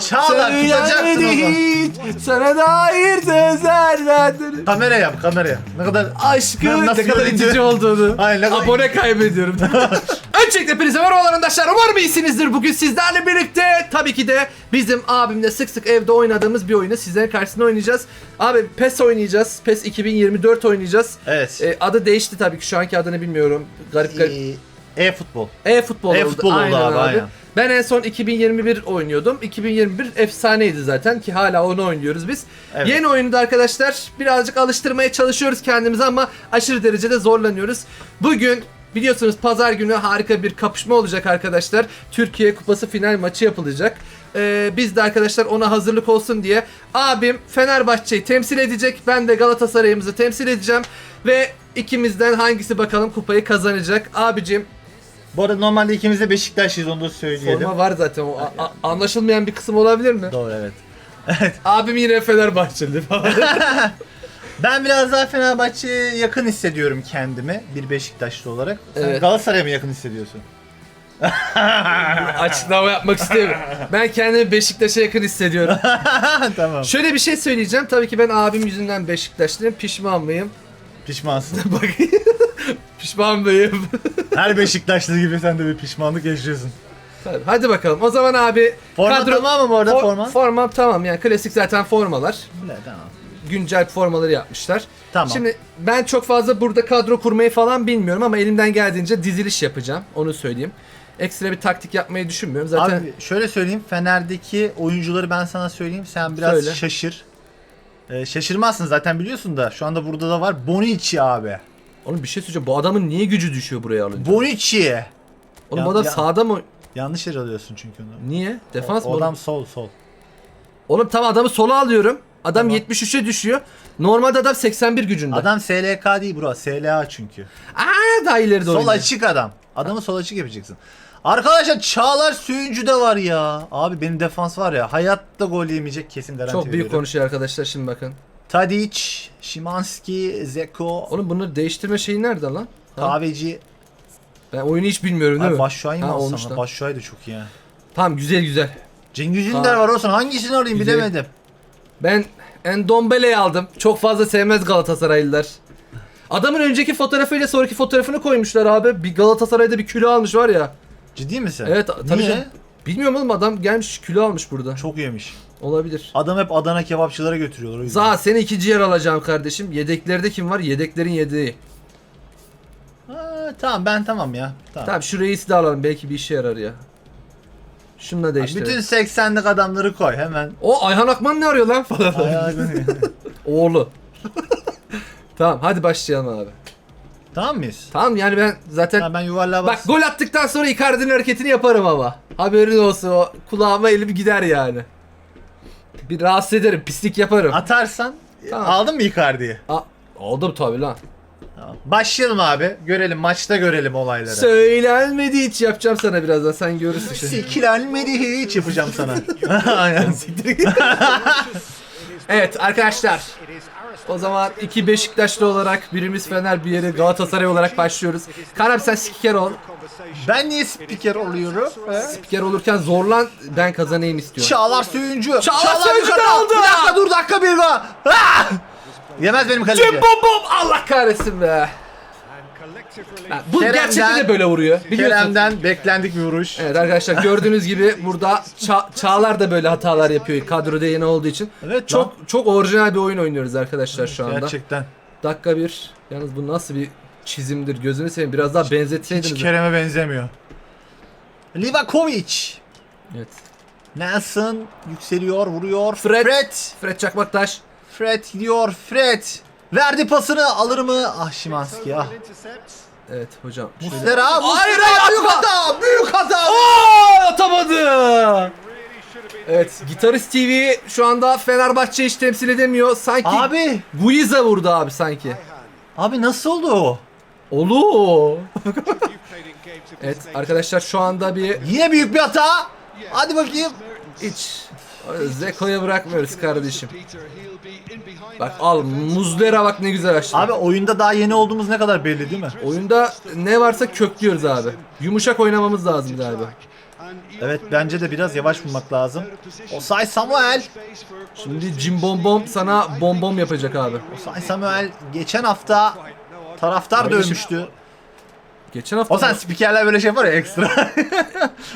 Çağlar tutacaksın o yenmedi zaman. hiç, Sana dair sözler verdim. Kamera yap kamera. Ne kadar Aşkın Nasıl ne kadar görüntü? itici olduğunu. Aynen, ne kadar- Abone kaybediyorum. Öncelikle hepinize merhaba arkadaşlar. Umarım iyisinizdir. Bugün sizlerle birlikte tabii ki de bizim abimle sık sık evde oynadığımız bir oyunu sizlerin karşısında oynayacağız. Abi PES oynayacağız. PES 2024 oynayacağız. Evet. E, adı değişti tabii ki şu anki adını bilmiyorum. Garip garip. Ee, E-futbol. E-futbol E-futbol oldu abi, aynen. Ben en son 2021 oynuyordum. 2021 efsaneydi zaten ki hala onu oynuyoruz biz. Evet. Yeni oyunu da arkadaşlar birazcık alıştırmaya çalışıyoruz kendimizi ama aşırı derecede zorlanıyoruz. Bugün biliyorsunuz pazar günü harika bir kapışma olacak arkadaşlar. Türkiye Kupası final maçı yapılacak. Ee, biz de arkadaşlar ona hazırlık olsun diye abim Fenerbahçe'yi temsil edecek. Ben de Galatasaray'ımızı temsil edeceğim. Ve ikimizden hangisi bakalım kupayı kazanacak. Abicim Bu arada normalde ikimiz de Beşiktaşlıyız onu da söyleyelim. Forma var zaten. O a- a- anlaşılmayan bir kısım olabilir mi? Doğru evet. Abim yine Fenerbahçeli falan. Ben biraz daha Fenerbahçe'ye yakın hissediyorum kendimi bir Beşiktaşlı olarak. Sen Evet. Galatasaray'a mı yakın hissediyorsun? Açıklama yapmak istemiyorum. Ben kendimi Beşiktaş'a yakın hissediyorum. tamam. Şöyle bir şey söyleyeceğim. Tabii ki ben abim yüzünden Beşiktaşlıyım. Pişman mıyım? Pişmansın. Bak. Pişman mıyım? Her Beşiktaşlı gibi sen de bir pişmanlık yaşıyorsun. Tabii. Hadi bakalım. O zaman abi Forma tamam mı bu arada For- forma? Formam tamam yani klasik zaten formalar. Ne, tamam. Güncel formaları yapmışlar. Tamam. Şimdi ben çok fazla burada kadro kurmayı falan bilmiyorum ama elimden geldiğince diziliş yapacağım. Onu söyleyeyim. Ekstra bir taktik yapmayı düşünmüyorum. Zaten Abi şöyle söyleyeyim Fener'deki oyuncuları ben sana söyleyeyim sen biraz Söyle. şaşır. Ee, şaşırmazsın zaten biliyorsun da şu anda burada da var Bonucci abi. Oğlum bir şey söyleyeceğim. Bu adamın niye gücü düşüyor buraya alınca? Bonucci. Oğlum Ya- bu adam ya- sağda mı? Yanlış yer alıyorsun çünkü onu. Niye? Defans mı? o adam Oğlum? sol sol. Oğlum tamam adamı sola alıyorum. Adam Tamam. 73'e düşüyor. Normalde adam 81 gücünde. Adam SLK değil bro SLA çünkü. Aa daha ileri doğru. Sol açık adam. Adamı sol açık yapacaksın. Arkadaşlar Çağlar Söyüncü de var ya. Abi benim defans var ya. Hayatta gol yemeyecek kesin garanti Çok büyük veriyorum. konuşuyor arkadaşlar şimdi bakın. Tadic, Şimanski, Zeko, Oğlum bunları değiştirme şeyi nerede lan? Ha? Kahveci. Ben oyunu hiç bilmiyorum değil mi? Başşuay'ı mı Ha, alsam? olmuş lan. Başşuay da çok iyi ha. Tamam güzel güzel. Cengiz Ünder Ha. var olsun. Hangisini alayım Güzel. bilemedim. Ben Endombele'yi aldım. Çok fazla sevmez Galatasaraylılar. Adamın önceki fotoğrafıyla sonraki fotoğrafını koymuşlar abi. Bir Galatasaray'da bir kilo almış var ya. Ciddi misin? Evet tabii Niye? canım. Bilmiyorum oğlum adam gelmiş kilo almış burada. Çok yemiş. Olabilir. Adam hep Adana kebapçılara götürüyorlar o yüzden. Za seni ikinci yer alacağım kardeşim. Yedeklerde kim var? Yedeklerin yedeği. Ha, tamam ben tamam ya. Tamam. Tamam şu reisi de alalım. Belki bir işe yarar ya. Şununla Ha, değiştirelim. Bütün 80'lik adamları koy hemen. O Ayhan Akman ne arıyor lan falan. Ayağı- Oğlu. tamam hadi başlayalım abi. Tamam mıyız? Tamam yani ben zaten Tamam ben yuvarlığa Bak bas. gol attıktan sonra Icardi'nin hareketini yaparım ama. Haberin olsun o kulağıma elim gider yani. Bir rahatsız ederim, pislik yaparım. Atarsan Tamam. aldın mı Icardi'yi? A Oldum tabi lan. Tamam. Başlayalım abi. Görelim maçta görelim olayları. Söylenmedi hiç yapacağım sana birazdan sen görürsün. Sikilenmedi hiç yapacağım sana. Aynen. Evet arkadaşlar. O zaman iki Beşiktaşlı olarak birimiz Fener bir yeri Galatasaray olarak başlıyoruz. Karam sen spiker ol. ben niye spiker oluyorum? He? Spiker olurken zorlan ben kazanayım istiyorum. Çağlar Söyüncü. Çağlar Söyüncü de aldı. Bir dakika dur dakika bir gol. Ah! Yemez benim kaleci. Cim bom bom Allah kahretsin be. Ha, bu Kerem'den- gerçekten de böyle vuruyor. Biliyorsun. Kerem'den beklendik bir vuruş. Evet arkadaşlar gördüğünüz gibi burada Ça- Çağlar da böyle hatalar yapıyor kadroda yeni olduğu için. Evet Çok çok orijinal bir oyun oynuyoruz arkadaşlar şu anda. Gerçekten. Dakika bir. Yalnız bu nasıl bir çizimdir gözünü seveyim biraz daha Hiç benzetseydiniz. Kerem'e benzemiyor. Livakovic. Evet. Nelson yükseliyor, vuruyor. Fred. Fred. Fred Çakmaktaş. Fred gidiyor. Fred. Verdi pasını alır mı? Ah Şimanski ah. Evet hocam. Şöyle... Muslera. Hayır, Muslera hayır, büyük atma. hata. Büyük hata. Aa, atamadı. Evet, Gitarist TV şu anda Fenerbahçe hiç temsil edemiyor. Sanki Abi. Guiza vurdu abi sanki. Abi nasıl oldu o? Olu. evet arkadaşlar şu anda bir Yine büyük bir hata. Hadi bakayım. hiç Zeko'ya bırakmıyoruz kardeşim. Bak al Muzlera bak ne güzel açtı. Abi oyunda daha yeni olduğumuz ne kadar belli değil mi? Oyunda ne varsa köklüyoruz abi. Yumuşak oynamamız lazım galiba. Evet bence de biraz yavaş vurmak lazım. Osay Samuel. Şimdi Jim Bom Bom sana bom bom yapacak abi. Osay Samuel geçen hafta taraftar Kardeşim, dövmüştü. Geçen hafta O sen spikerler böyle şey yapar ya ekstra.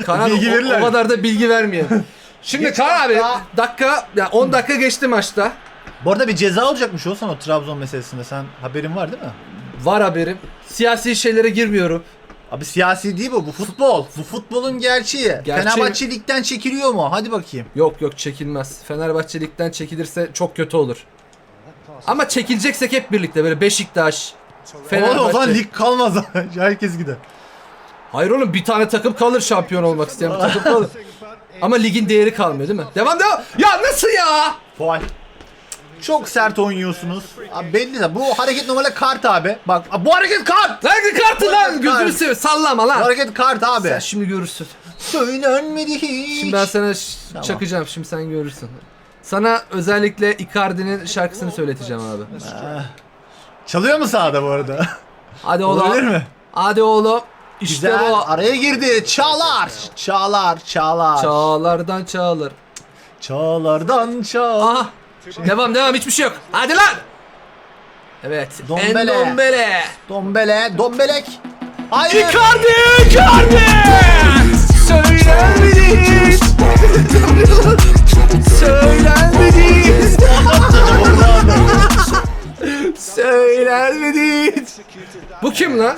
Kaan bilgi o, verirler. o kadar da bilgi vermeyelim. Şimdi Geçen Kaan abi hafta- dakika ya 10 dakika geçti maçta. Bu arada bir ceza olacakmış olsan o Trabzon meselesinde. Sen haberin var değil mi? Var haberim. Siyasi şeylere girmiyorum. Abi siyasi değil bu. Bu futbol. Bu futbolun gerçeği. Gerçeği- Fenerbahçe ligden çekiliyor mu? Hadi bakayım. Yok yok çekilmez. Fenerbahçe ligden çekilirse çok kötü olur. Ama çekileceksek hep birlikte böyle Beşiktaş, Oğlum o Fenerbahçe. zaman lig kalmaz. Herkes gider. Hayır oğlum bir tane takım kalır şampiyon olmak isteyen bir takım kalır. Ama ligin değeri kalmıyor değil mi? Devam devam. Ya nasıl ya? Faul. Çok sert oynuyorsunuz. Abi belli de bu hareket normalde kart abi. Bak abi bu hareket kart. Lan kartı lan gözünü seveyim sallama Bu lan. hareket kart abi. Sen şimdi görürsün. Söylenmedi hiç. Şimdi ben sana ş- Tamam. çakacağım şimdi sen görürsün. Sana özellikle Icardi'nin şarkısını söyleteceğim abi. Çalıyor mu sahada bu arada? Hadi Olabilir oğlum. mi? Hadi oğlum. İşte Güzel. bu. Araya girdi. Çağlar. Çağlar. Çağlar. Çağlardan çağlar. Çağlardan çağ. Aha. Devam devam hiçbir şey yok. Hadi lan. Evet. Dombele. Endombele. Dombele. Dombelek. Hayır. Icardi! Icardi! Söylenmedi. Söylenmedi. Söylenmedi. Bu kim lan?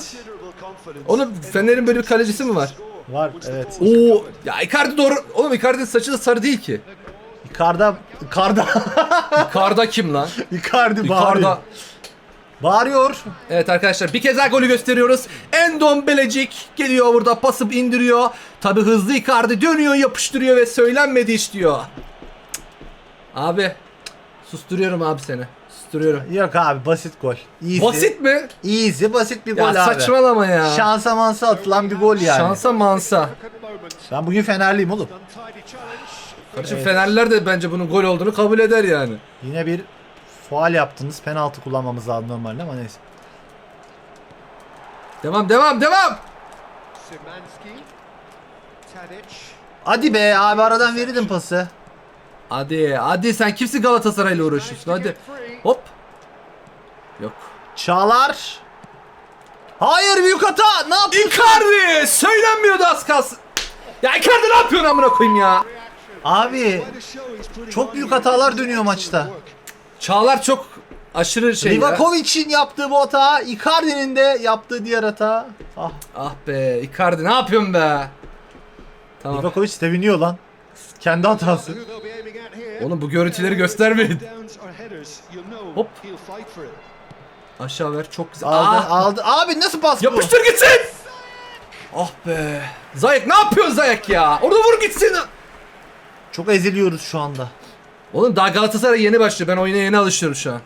Onun Fener'in böyle bir kalecisi mi var? Var evet. Oo, ya Icardi doğru. Oğlum Icardi'nin saçı da sarı değil ki. Icarda. Icarda. Icardi kim lan? Icardi bağırıyor. Icardi. Bağırıyor. Evet arkadaşlar bir kez daha golü gösteriyoruz. Endon Belecik geliyor burada pasıp indiriyor. Tabi hızlı Icardi dönüyor yapıştırıyor ve söylenmedi iş diyor. Abi susturuyorum abi seni. Susturuyorum. Yok abi basit gol. Easy. Basit mi? Easy basit bir gol Ya abi. saçmalama ya. Şansa mansa atılan bir gol yani. Şansa mansa. Ben bugün Fenerliyim oğlum. Kardeşim Fenerliler de bence bunun gol olduğunu kabul eder yani. Yine bir faal yaptınız. Penaltı kullanmamız lazım normalde ama neyse. Devam devam devam. Hadi be abi aradan verirdin pası. Hadi hadi sen kimsin Galatasaray'la uğraşıyorsun hadi. Hop. Yok. Çağlar. Hayır büyük hata. Ne yapıyorsun? Icardi söylenmiyordu az kalsın. Ya Icardi ne yapıyorsun amına koyayım ya? Abi çok büyük hatalar dönüyor maçta. Çağlar çok aşırı şey ya. Livakovic'in yaptığı bu hata, Icardi'nin de yaptığı diğer hata. Ah, Ah be Icardi ne yapıyorsun be? Tamam. Livakovic seviniyor lan. Kendi hatası. Oğlum bu görüntüleri göstermeyin. Hop. Aşağı ver çok güzel. Aldı, Ah, aldı. Abi nasıl pas bu? yapıştır gitsin. Ah be. Zayek ne yapıyorsun Zayek ya? Orada vur gitsin. Çok eziliyoruz şu anda. Oğlum daha Galatasaray yeni başlıyor. Ben oyuna yeni alışıyorum şu an.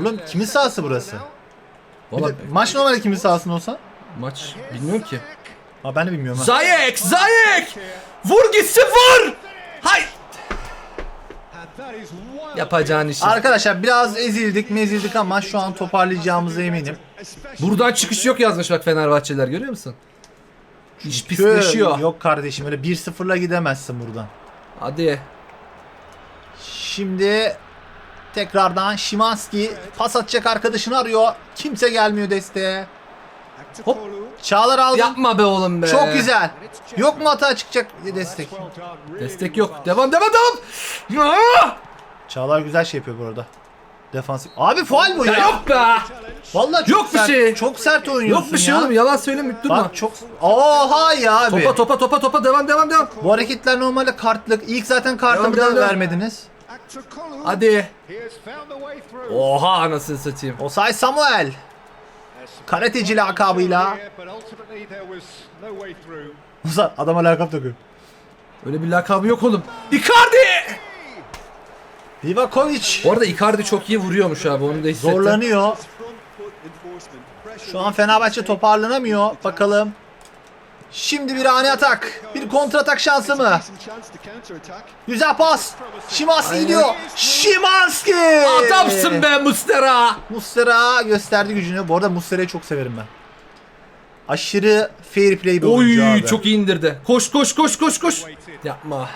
Oğlum kimin sahası burası? Bir Valla de maç normalde kimin sahasında olsa? maç bilmiyorum ki. Ha ben de bilmiyorum ha. Zayek! Zayek! Vur gitsin vur! Hay! And that is wild. Yapacağın işi. Arkadaşlar biraz ezildik mezildik ama şu an toparlayacağımıza eminim. Buradan çıkış yok yazmış bak Fenerbahçeler görüyor musun? İş pisleşiyor. Yok kardeşim öyle 1-0'la gidemezsin buradan. Hadi. Şimdi tekrardan Şimanski pas atacak arkadaşını arıyor. Kimse gelmiyor desteğe. Aktakolu. Çağlar aldı. Yapma be oğlum be. Çok güzel. Yok mu hata çıkacak destek? Destek yok. Devam devam devam. Çağlar güzel şey yapıyor bu arada. Defansif. Abi faal bu ya. ya yok be. Vallahi çok Yok bir sert, şey. Çok sert oynuyorsun Yok bir şey ya. oğlum yalan söylemeyip durma. Bak çok... Oha ya abi. Topa topa topa topa devam devam devam. Bu hareketler normalde kartlık. İlk zaten kartımı Devam, da devam, vermediniz. Hadi. Oha anasını satayım. Osay Samuel. Karateci lakabıyla. Musa adama lakap takıyor. Öyle bir lakabı yok oğlum. Icardi! Livakovic. Bu arada Icardi çok iyi vuruyormuş abi onu da hissettim. Zorlanıyor. Şu an Fenerbahçe toparlanamıyor. Bakalım. Şimdi bir ani atak. Bir kontratak şansı mı? Güzel pas. Şimanski gidiyor. Şimanski. Adamsın be Mustera. Muslera gösterdi gücünü. Bu arada Muslera'yı çok severim ben. Aşırı fair play bir oyuncu Oy abi. çok iyi indirdi. Koş koş koş koş koş. Yapma.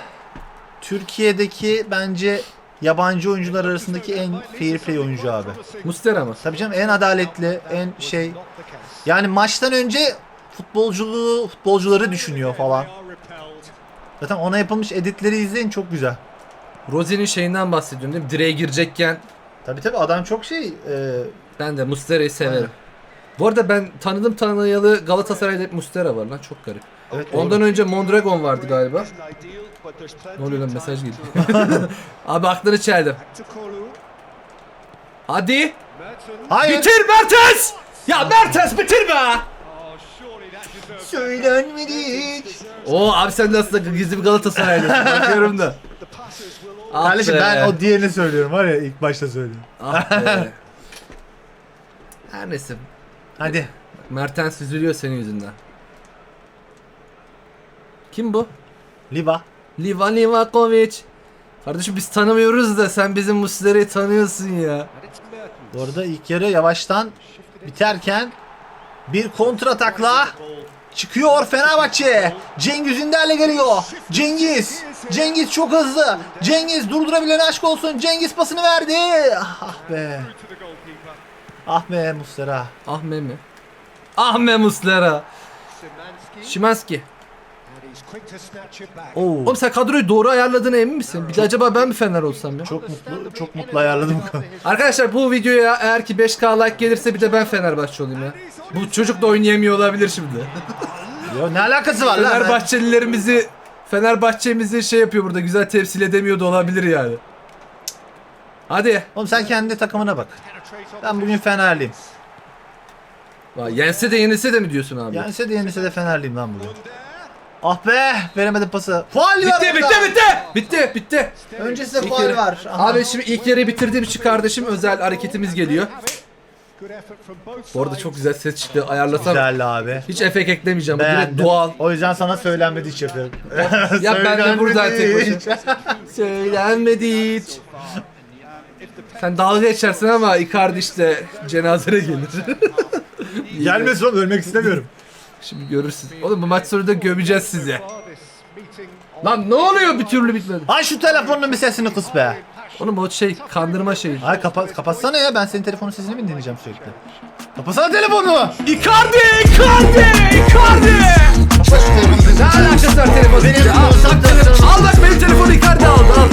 Türkiye'deki bence yabancı oyuncular arasındaki en fair play oyuncu abi. Mustera mı? Tabii canım en adaletli, en şey. Yani maçtan önce futbolculuğu, futbolcuları düşünüyor falan. Zaten ona yapılmış editleri izleyin çok güzel. Rozi'nin şeyinden bahsediyorum değil mi? Direğe girecekken Tabii tabii adam çok şey. e, ben de Mustera'yı severim. Aynen. Bu arada ben tanıdım tanıyalı Galatasaray'da hep Mustera var lan çok garip. evet, Ondan önce Mondragon vardı galiba. Ne oluyor lan mesaj geliyor. Abi aklını çeldim. Hadi. Hayır. Bitir Mertens! Ya Mertens bitir be! Söylenmedik. Oo abi sen de aslında gizli bir Galatasaraylısın. Bakıyorum da. Ah Kardeşim be. ben o diğerini söylüyorum var ya ilk başta söylüyorum. Ah be. Her neyse. Hadi. Mertens üzülüyor senin yüzünden. Kim bu? Liva. Liva Livakovic. Kardeşim biz tanımıyoruz da sen bizim Muslera'yı tanıyorsun ya. Bu arada ilk yarı yavaştan biterken bir kontratakla çıkıyor Fenerbahçe. Cengiz Ünder'le geliyor. Cengiz. Cengiz çok hızlı. Cengiz durdurabilen aşk olsun. Cengiz pasını verdi. Ah be. Ah be Mustera. Ahme mi? Ahme Muslera. Şimanski. Oo. Oğlum sen kadroyu doğru ayarladığına emin misin? Bir de acaba ben mi Fener olsam ya? Çok mutlu, çok mutlu ayarladım. Arkadaşlar bu videoya eğer ki 5k like gelirse bir de ben Fenerbahçe olayım ya. Bu çocuk da oynayamıyor olabilir şimdi. Yo, ne alakası var lan? Fenerbahçelilerimizi Fenerbahçemizi şey yapıyor burada güzel temsil edemiyor da olabilir yani. Hadi. Oğlum sen kendi takımına bak. Ben bugün Fenerliyim. Vay, yense de yenilse de mi diyorsun abi? Yense de yenilse de Fenerliyim lan bugün. Ah be veremedim pası. Faul var bitti bitti bitti. Bitti bitti. Öncesinde İlk faul yarı- var. Aha. Abi şimdi ilk yarıyı bitirdiğim için kardeşim özel hareketimiz geliyor. Bu arada çok güzel ses çıktı ayarlasam. Güzel abi. Hiç efekt eklemeyeceğim. Bu direkt Beğendim. doğal. O yüzden sana söylenmedi hiç yapıyorum. Ya ben de buradan tek hiç. Söylenmedi hiç. Sen dalga geçersin ama Icardi işte cenazene gelir. Gelmesin oğlum ölmek istemiyorum. Şimdi görürsün. Oğlum bu maç sonunda gömeceğiz sizi. Lan ne oluyor bir türlü bitmedi. Ay şu telefonun bir sesini kıs be. Oğlum o şey kandırma şeyi. Ay kapa kapatsana ya ben senin telefonun sesini mi dinleyeceğim sürekli? Kapatsana telefonu. Icardi! Icardi! Icardi! Kapat şu telefonu Ne alakası var telefon? Benim Al, telefon- bak telefon- al bak benim telefonu Icardi aldı al.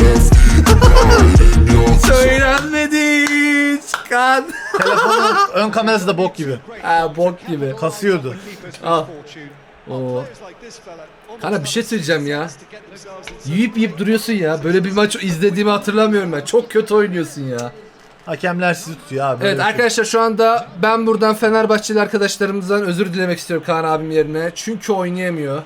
Söylenmedi çıkan. Telefonun ön kamerası da bok gibi. Ha bok gibi. Kasıyordu. Al. Oo. Kana bir şey söyleyeceğim ya. Yiyip yiyip duruyorsun ya. Böyle bir maç izlediğimi hatırlamıyorum ben. Çok kötü oynuyorsun ya. Hakemler sizi tutuyor abi. Evet arkadaşlar şu anda ben buradan Fenerbahçeli arkadaşlarımızdan özür dilemek istiyorum Kaan abim yerine. Çünkü oynayamıyor.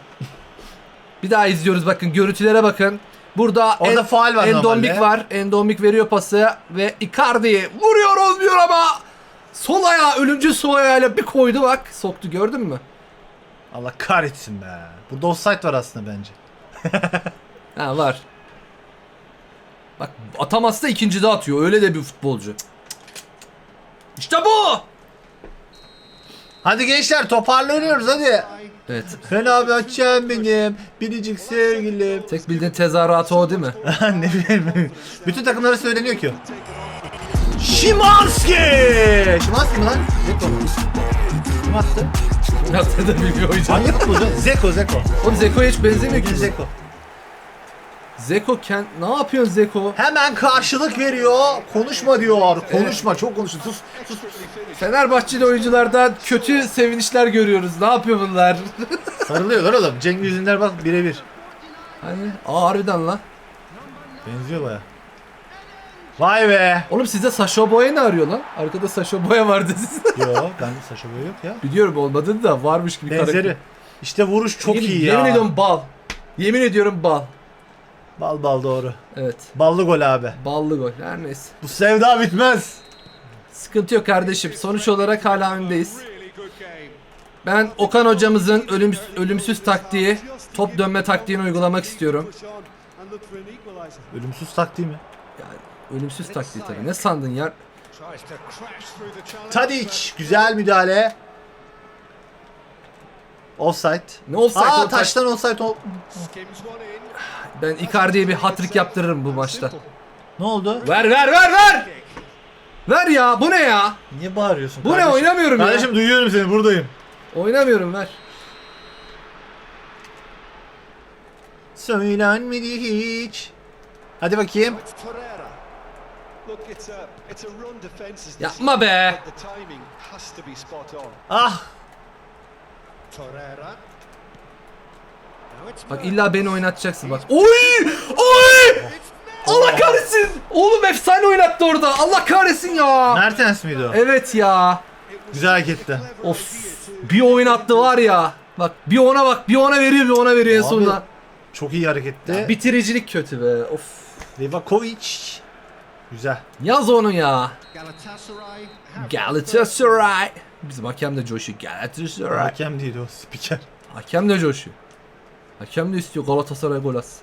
Bir daha izliyoruz bakın görüntülere bakın. Burada Orada faul var Endombik var. Endombik veriyor pası ve Icardi vuruyor olmuyor ama sol ayağı ölümcül sol ayağıyla bir koydu bak. Soktu gördün mü? Allah kahretsin be. Burada offside var aslında bence. Ha var. Bak atamazsa ikinci de atıyor. Öyle de bir futbolcu. İşte bu. Hadi gençler toparlanıyoruz hadi. Evet. Fenerbahçem benim. Biricik sevgilim. Tek bildiğin tezahüratı o değil mi? ne bileyim. Bütün takımlara söyleniyor ki. Şimanski! Şimanski mi lan? Zeko? Kim attı? Hatta da bilmiyor oyuncu. Hangi futbolcu? Zeko, Zeko. Oğlum Zeko'ya hiç benzemiyor ki. Zeko. Zeko kend... Ne yapıyorsun Zeko? Hemen karşılık veriyor. Konuşma diyor. Konuşma. Çok konuştu. Sus. Sus. Fenerbahçeli oyunculardan kötü sevinçler görüyoruz. Ne yapıyor bunlar? Sarılıyorlar oğlum. Cengiz Ünder bak birebir. hani aa harbiden lan. Benziyor baya. Vay be. Oğlum sizde Sasha Boya ne arıyor lan? Arkada Sasha Boya vardı sizde. Yo ben Saşa Boy yok ya. Biliyorum olmadığını da varmış gibi Benzeri. İşte vuruş çok Yemin- iyi ya. Yemin ediyorum bal. Yemin ediyorum bal. Bal bal doğru. Evet. Ballı gol abi. Ballı gol. Her neyse. Bu sevda bitmez. Sıkıntı yok kardeşim. Sonuç olarak hala öndeyiz. Ben Okan hocamızın ölüm, ölümsüz taktiği, top dönme taktiğini uygulamak istiyorum. Ölümsüz taktiği mi? Yani ölümsüz taktiği tabii. Ne sandın ya? Tadic güzel müdahale. Offside. Ne offside Aa taş- taştan offside ol. Ben Icardi'ye bir hat-trick yaptırırım bu maçta. Ne oldu? Ver ver ver ver! Ver ya bu ne ya? Niye bağırıyorsun? Bu ne kardeşim? oynamıyorum ya. Kardeşim duyuyorum seni buradayım. Oynamıyorum ver. Söylenmedi hiç. Hadi bakayım. Yapma be. but Bak illa beni oynatacaksın bak. Oy! Oy! Allah kahretsin! Oğlum efsane oynattı orada. Allah kahretsin ya. Mertens miydi o? Evet ya. Güzel hareketti. Of. Bir oynattı var ya. Bak bir ona bak, bir ona veriyor, bir ona veriyor en Abi, sonunda. Çok iyi hareketti. Bitiricilik kötü be. Of. Livakovic. Güzel. Yaz onu ya. Galatasaray. Galatasaray. Bizim hakem de coşuyor. Galatasaray. Hakem değil o spiker. Hakem de coşuyor. Hakem de istiyor Galatasaray gol atsın.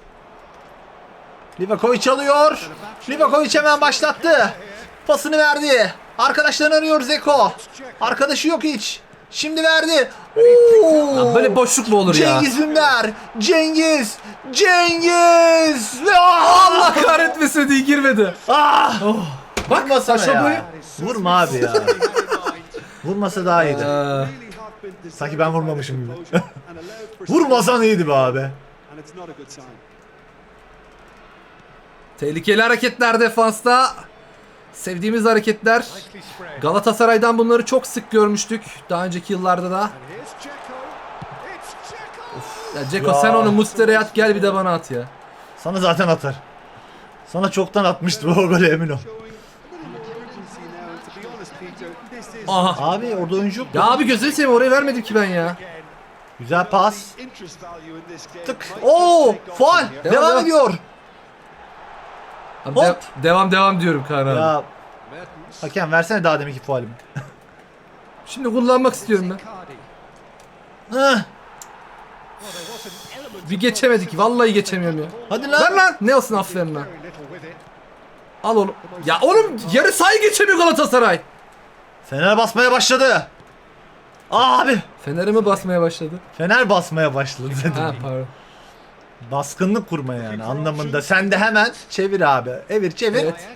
Livakovic alıyor. Livakovic hemen başlattı. Pasını verdi. Arkadaşlarını arıyor Zeko. Arkadaşı yok hiç. Şimdi verdi. Oo! Böyle boşluk mu olur ya? Cengiz Ünder. Cengiz. Cengiz. Ah! Allah kahretmesin diye girmedi. Ah! Bak Vurmasana Saşa ya. boyu. Vurma abi ya. Vurmasa daha iyiydi. Ee, Sanki ben vurmamışım gibi. Vurmasan iyiydi be abi. Tehlikeli hareketler defansta. Sevdiğimiz hareketler. Galatasaray'dan bunları çok sık görmüştük. Daha önceki yıllarda da. Ya Ceko Ya. sen onu Mustera'ya at gel bir de bana at ya. Sana zaten atar. Sana çoktan atmıştı o golü emin ol. Aha. Abi orada oyuncu yok. Ya abi gözünü seveyim oraya vermedim ki ben ya. Güzel pas. Tık. Oo, here. Devam, Devam devam. ediyor. Abi Hop. de- devam devam diyorum Kaan abi. Ya hakem versene daha deminki faalimi. Şimdi kullanmak istiyorum ben. Element Bir geçemedik. Vallahi geçemiyorum ya. Hadi Ver lan. lan. Ne olsun aferin lan. Al oğlum. Ya oğlum yarı sahayı geçemiyor Galatasaray. Fener basmaya başladı. Abi. Fener'e mi basmaya başladı? Fener basmaya başladı dedim. Ha pardon. Baskınlık kurmaya yani anlamında. Sen de hemen çevir abi. Evir çevir. Evet.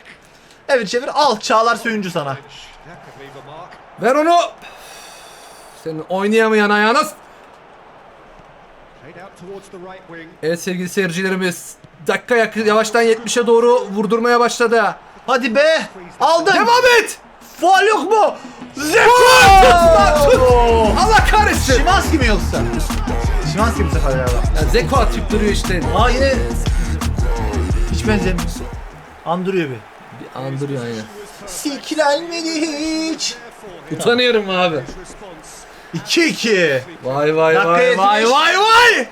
Evir çevir. Al Çağlar Söyüncü sana. Ver onu. Senin oynayamayan ayağına. Evet sevgili seyircilerimiz. Dakika yakın yavaştan 70'e doğru vurdurmaya başladı. Hadi be. Aldın. Devam et. Faal yok mu? Zeko! Allah kahretsin. Şimanski mi yoksa? Şimanski mi sefer galiba? Ya Zeko atıp duruyor işte. Aa yine hiç benzemiyor. Andırıyor bir. Bir andırıyor aynen. Siklenmedi hiç. Utanıyorum abi. Response 2-2. Vay vay Dakika vay yetmiş. vay vay vay.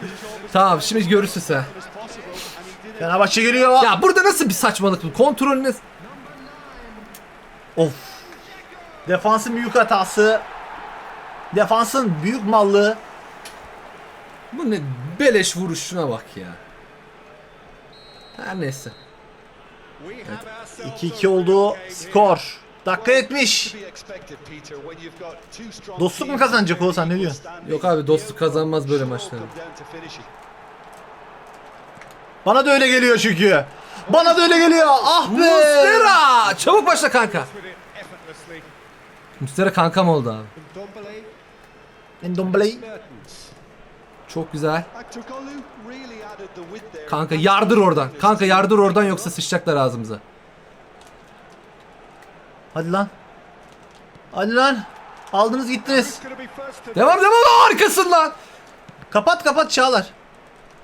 Tamam şimdi görürsün sen. Fenerbahçe geliyor. Ya burada nasıl bir saçmalık bu? Kontrolünüz. Of. Defansın büyük hatası. Defansın büyük mallığı. Bu ne beleş vuruşuna bak ya. Her neyse. We have ourselves 2-2 a oldu. Skor. Dakika 70. To be expected, Peter, when you've got two strong Dostluk mu kazanacak Oğuzhan, ne diyorsun? Yok abi, dostluk kazanmaz böyle maçları. Bana da öyle geliyor çünkü. Bana da öyle geliyor. Ah be. Mustera! Çabuk başla kanka. Mustera kankam oldu abi. Ndombele. Çok güzel. Kanka yardır oradan. Kanka yardır oradan yoksa sıçacaklar ağzımıza. Hadi lan. Hadi lan. Aldınız gittiniz. Devam devam arkasından. Kapat kapat Çağlar.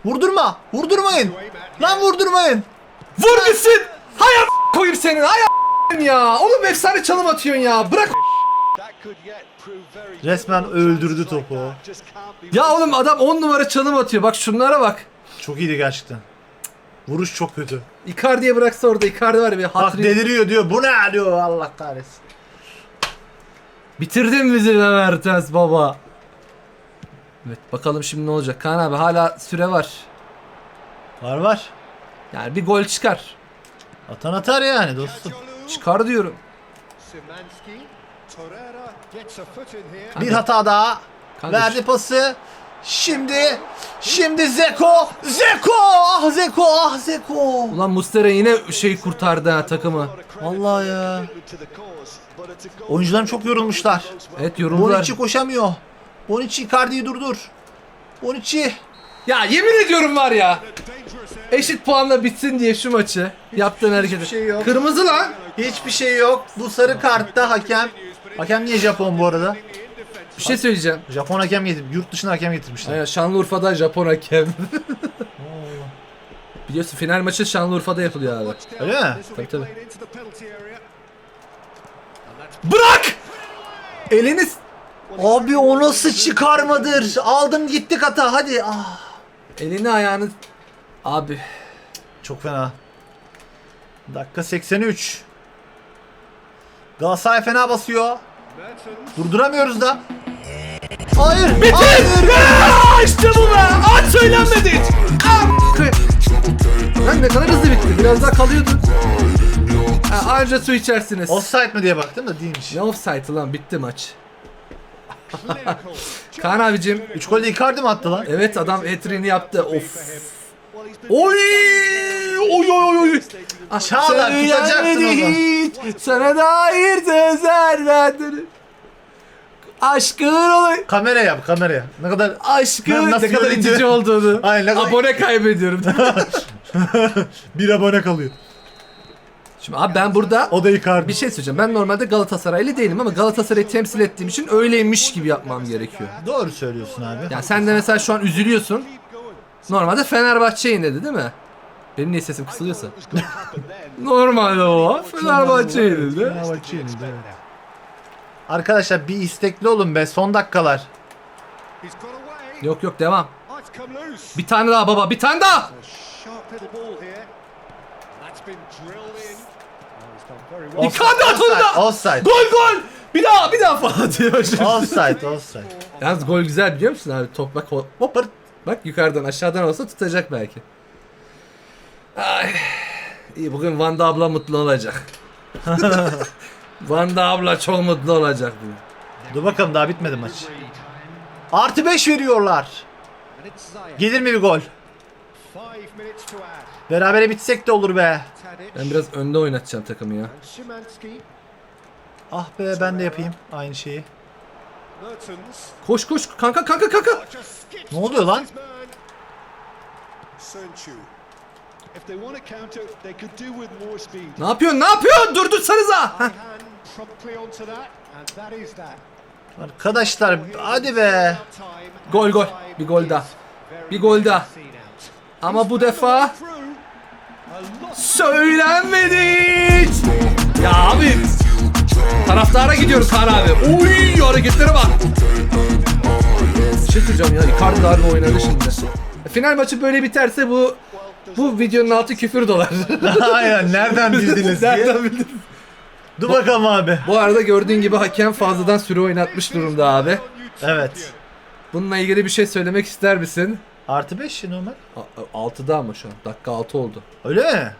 Vurdurma. Vurdurmayın. Lan vurdurmayın. Vur gitsin. Hay a- koyayım senin. Hay a- ya. Oğlum efsane çalım atıyorsun ya. Bırak. Resmen öldürdü topu. Ya oğlum adam 10 numara çalım atıyor. Bak şunlara bak. Çok iyiydi gerçekten. Vuruş çok kötü. Icardi'ye bıraksa orada Icardi var ya bir Bak hatırı. deliriyor diyor. Bu ne diyor Allah kahretsin. Bitirdin bizi be Mertens baba. Evet bakalım şimdi ne olacak. Kaan abi hala süre var. Var var. Yani bir gol çıkar. Atan atar yani dostum. Çıkar diyorum. Bir hata daha. Kanka Verdi pası. Şimdi şimdi Zeko Zeko ah Zeko ah Zeko Ulan Mustera yine şey kurtardı ha takımı. Vallahi ya oyuncular çok yorulmuşlar Evet yorumlar. Bonucci koşamıyor Bonucci Icardi'yi durdur Bonucci Ya yemin ediyorum var ya. Eşit puanla bitsin diye şu maçı yaptığın hareketi. şey yok. Kırmızı lan. hiçbir şey yok bu sarı kartta hakem Hakem niye Japon bu arada? Bir şey söyleyeceğim. Japon hakem getirmiş. Yurt dışına hakem getirmişler. Aynen, Şanlıurfa'da Japon hakem. Biliyorsun final maçı Şanlıurfa'da yapılıyor abi. Öyle mi? Tabii tabii. Bırak! Eliniz Abi o nasıl çıkarmadır? Aldım gitti kata hadi. Ah. elini ayağını abi Çok fena. Dakika 83. Galatasaray fena basıyor. Durduramıyoruz da. Hayır. Hayır. Aa, işte bu be! Aç söylenmedi hiç! Lan ne kadar hızlı bitti. Biraz daha kalıyordu. Ha, anca su içersiniz. Offside mi diye baktım da değilmiş. Ne offside lan bitti maç. Kaan abicim 3 gol de Icardi mi attı lan? evet adam hat yaptı. Of. Oy! Oy oy oy. Ah, Çağlar, tutacaksın onu. hiç. Sana dair sözler verdim. Aşkın olay. Kamera yap kameraya. Ne kadar Aşkın Nasıl ne kadar göründü? itici olduğunu. Aynen, ne kadar- Abone kaybediyorum. bir abone kalıyor. Şimdi abi ben burada O da bir şey söyleyeceğim. Ben normalde Galatasaraylı değilim ama Galatasaray'ı temsil ettiğim için öyleymiş gibi yapmam gerekiyor. Doğru söylüyorsun abi. Yani sen de mesela şu an üzülüyorsun. Normalde Fenerbahçe'yin dedi değil mi? Benim niye sesim kısılıyorsa? Normalde o Fenerbahçe'yin dedi. Fenerbahçe yenildi, evet. Arkadaşlar bir istekli olun be son dakikalar. Yok yok devam. Bir tane daha baba bir tane daha. Icardi at onu da. Offside. Gol gol. Bir daha bir daha falan diyor. şimdi. Offside, offside. Yalnız gol güzel biliyor musun abi? Top bak hop, hop, Hopper. Bak yukarıdan aşağıdan olsa tutacak belki. Ay. İyi bugün Vanda abla mutlu olacak. Vanda abla çok mutlu olacak bugün. Dur bakalım daha bitmedi maç. Artı 5 veriyorlar. Gelir mi bir gol? Berabere bitsek de olur be. Ben biraz önde oynatacağım takımı ya. Ah be ben de yapayım aynı şeyi. Koş koş kanka kanka kanka. Ne oluyor lan? Ne yapıyorsun ne yapıyorsun? Durdursanıza. Heh. Arkadaşlar hadi be. Gol gol. Bir gol daha. Bir gol daha. Ama bu defa söylenmedi. Ya abi. Taraftara gidiyoruz Kaan abi. Uy hareketlere bak. Şey söyleyeceğim ya. Icardi darbe oynadı şimdi. Final maçı böyle biterse bu bu videonun altı küfür dolar. Aynen nereden bildiniz diye. Nereden bildiniz? Dur bakalım abi. Bu arada gördüğün gibi hakem fazladan süre oynatmış durumda abi. Evet. Bununla ilgili bir şey söylemek ister misin? Artı 5 normal. 6'da ama şu an. Dakika 6 oldu. Öyle mi?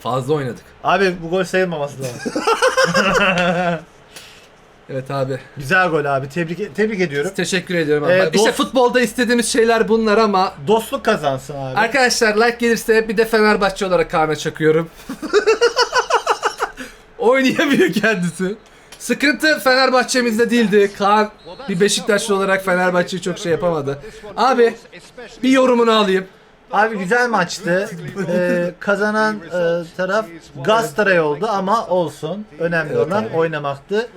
Fazla oynadık. Abi bu gol sayılmaması lazım. Evet abi. Güzel gol abi. Tebrik tebrik ediyorum. Teşekkür ediyorum abi. Ee, işte dost- futbolda istediğimiz şeyler bunlar ama Dostluk kazansın abi. arkadaşlar like gelirse bir de Fenerbahçe olarak Kaan'a çakıyorum. Oynayamıyor kendisi. Sıkıntı Fenerbahçe'mizde değildi. Kaan bir Beşiktaşlı olarak Fenerbahçe'yi çok şey yapamadı. Abi bir yorumunu alayım. Abi güzel maçtı. Ee, kazanan e, taraf Galatasaray oldu ama olsun. Önemli Evet olan abi. oynamaktı.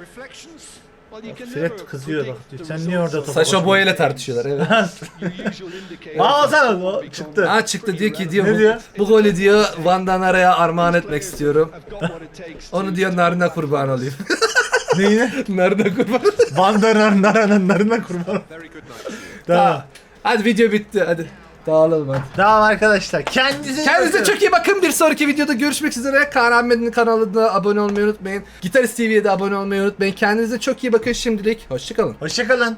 Fred kızıyor bak. diyor. Sen niye orada topa Saşa koşmadın? Boy ile tartışıyorlar evet. Aa sen o çıktı. Ha çıktı diyor ki diyor Ne bu, diyor? bu golü diyor Van'dan araya armağan etmek istiyorum. Onu diyor narına kurban olayım. Neyine? narına kurban. Bandanın naranın narına kurban. Tamam. Hadi video bitti hadi. Dağılalım hadi. Tamam arkadaşlar. Kendinize Kendinize çok iyi bakın. Bir sonraki videoda görüşmek üzere. Kaan Ahmet'in kanalına abone olmayı unutmayın. Gitarist TV'ye de abone olmayı unutmayın. Kendinize çok iyi bakın şimdilik. Hoşçakalın. Hoşçakalın.